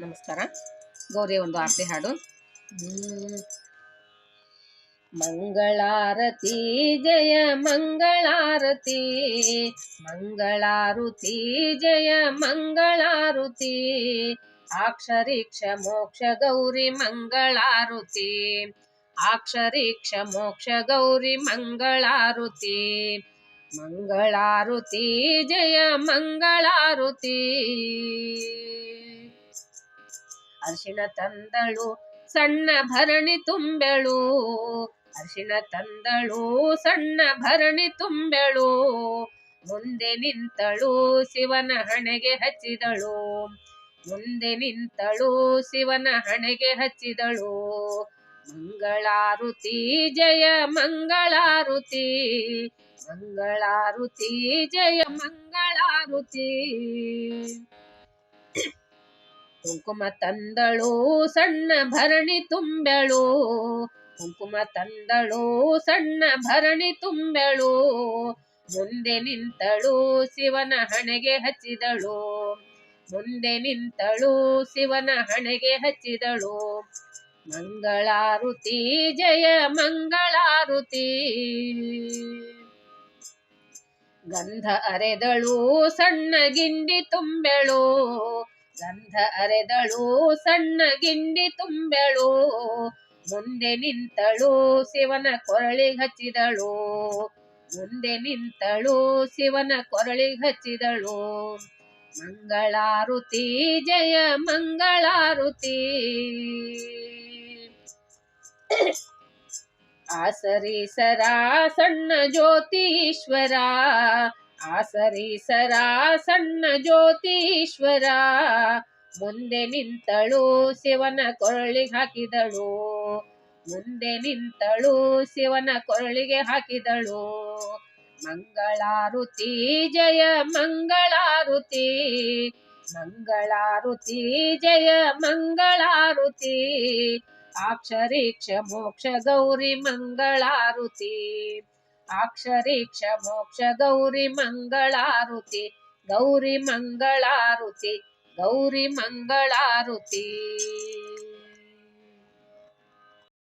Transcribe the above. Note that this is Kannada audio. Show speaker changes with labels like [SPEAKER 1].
[SPEAKER 1] ನಮಸ್ಕಾರ. ಗೌರಿ ಒಂದು ಆರತಿ ಹಾಡು. ಮಂಗಳಾರತಿ, ಜಯ ಮಂಗಳಾರತಿ. ಮಂಗಳಾರುತಿ, ಜಯ ಮಂಗಳಾರುತಿ. ಆಕ್ಷರೀಕ್ಷ ಮೋಕ್ಷ ಗೌರಿ ಮಂಗಳಾರುತಿ. ಆಕ್ಷರೀಕ್ಷ ಮೋಕ್ಷ ಗೌರಿ ಮಂಗಳಾರುತಿ. ಮಂಗಳಾರುತಿ, ಜಯ ಮಂಗಳಾರುತಿ. ಅರಿಶಿಣ ತಂದಳು, ಸಣ್ಣ ಭರಣಿ ತುಂಬೆಳು. ಅರ್ಶಿನ ತಂದಳು, ಸಣ್ಣ ಭರಣಿ ತುಂಬೆಳು. ಮುಂದೆ ನಿಂತಳು, ಶಿವನ ಹಣೆಗೆ ಹಚ್ಚಿದಳು. ಮುಂದೆ ನಿಂತಳು, ಶಿವನ ಹಣೆಗೆ ಹಚ್ಚಿದಳು. ಮಂಗಳಾರುತಿ, ಜಯ ಮಂಗಳಾರುತಿ. ಮಂಗಳಾರುತಿ, ಜಯ ಮಂಗಳಾರುತಿ. ಕುಂಕುಮ ತಂದಳು ಸಣ್ಣ ಭರಣಿ ತುಂಬೆಳು ಕುಂಕುಮ ತಂದಳು ಸಣ್ಣ ಭರಣಿ ತುಂಬೆಳು ಮುಂದೆ ನಿಂತಳು ಶಿವನ ಹಣೆಗೆ ಹಚ್ಚಿದಳು, ಮುಂದೆ ನಿಂತಳು ಶಿವನ ಹಣೆಗೆ ಹಚ್ಚಿದಳು. ಮಂಗಳಾರುತಿ, ಜಯ ಮಂಗಳಾರುತಿ. ಗಂಧ ಅರೆದಳು ಸಣ್ಣ ಗಿಂಡಿ ತುಂಬೆಳು ಗಂಧ ಅರೆದಳು, ಸಣ್ಣ ಗಿಂಡಿ ತುಂಬೆಳು ಮುಂದೆ ನಿಂತಳು, ಶಿವನ ಕೊರಳಿಗೆ ಹಚ್ಚಿದಳು. ಮುಂದೆ ನಿಂತಳು, ಶಿವನ ಕೊರಳಿಗೆ ಹಚ್ಚಿದಳು. ಮಂಗಳಾರುತಿ, ಜಯ ಮಂಗಳಾರುತಿ. ಆಸರೀಸರ, ಸಣ್ಣ ಜ್ಯೋತೀಶ್ವರ ಆಸರೀಸರ, ಸಣ್ಣ ಜ್ಯೋತೀಶ್ವರ. ಮುಂದೆ ನಿಂತಳು, ಶಿವನ ಕೊರಳಿಗೆ ಹಾಕಿದಳು. ಮುಂದೆ ನಿಂತಳು, ಶಿವನ ಕೊರಳಿಗೆ ಹಾಕಿದಳು. ಮಂಗಳಾರುತಿ, ಜಯ ಮಂಗಳಾರುತಿ. ಮಂಗಳಾರುತಿ, ಜಯ ಮಂಗಳಾರುತಿ. ಅಕ್ಷರೀಕ್ಷ ಮೋಕ್ಷ ಗೌರಿ ಮಂಗಳಾರುತಿ. ಅಕ್ಷರೀಕ್ಷ ಮೋಕ್ಷ ಗೌರಿ ಮಂಗಳಾರುತಿ ಗೌರಿ ಮಂಗಳಾರುತಿ ಗೌರಿ ಮಂಗಳಾರುತಿ.